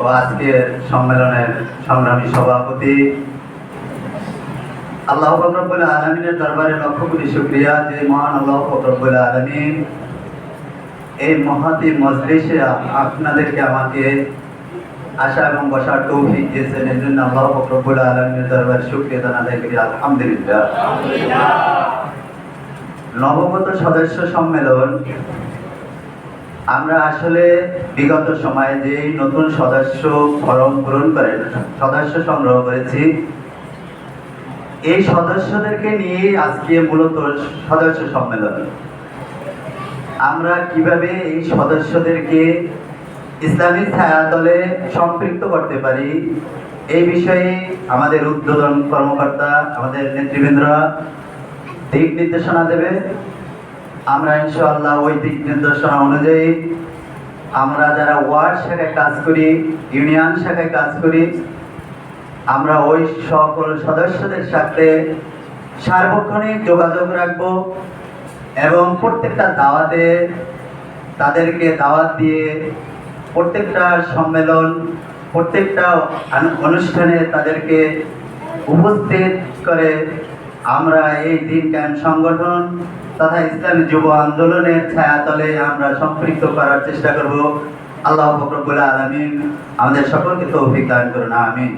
ও আজকের সম্মেলনের সংগ্রামী সভাপতি। আল্লাহ ফকরবুল আলমিনের দরবারে লক্ষ কোটি শুক্রিয়া, যে মহান আল্লাহ ফকরবুল আলমিন এই মহাতি মজলিসে আপনাদেরকে আমাকে আশা এবং বসার তৌফিক দিয়েছেন। এর জন্য আল্লাহ ফকরবুল আলমিনের দরবারে শুক্রিয়া জানাতে করি আলহামদুলিল্লাহ। নবগত সদস্য সম্মেলন আমরা আসলে বিগত সময়ে যে নতুন সদস্য ফরম পূরণ করে, সদস্য সংগ্রহ করেছি, এই সদস্যদেরকে নিয়ে আজকে মূলত সদস্য সম্মেলন। আমরা কীভাবে এই সদস্যদেরকে ইসলামিক ছায়া দলে সম্পৃক্ত করতে পারি, এই বিষয়ে আমাদের উদ্বোধন কর্মকর্তা, আমাদের নেতৃবৃন্দরা দিক নির্দেশনা দেবে। আমরা ইনশাআল্লাহ ওই দিক নির্দেশনা অনুযায়ী আমরা যারা ওয়ার্ড শাখায় কাজ করি, ইউনিয়ন শাখায় কাজ করি, আমরা ওই সকল সদস্যদের সাথে সার্বক্ষণিক যোগাযোগ রাখব এবং প্রত্যেকটা দাওয়াতে তাদেরকে দাওয়াত দিয়ে প্রত্যেকটা সম্মেলন, প্রত্যেকটা অনুষ্ঠানে তাদেরকে উপস্থিত করে আমরা এই দিন ক্যাম্প সংগঠন তথা ইসলামী যুব আন্দোলনের ছায়াতলে আমরা সম্পৃক্ত করার চেষ্টা করব। আল্লাহ ফকরবুল আলমিন আমাদের সকলকে তৌফিক দান করুন, আমিন।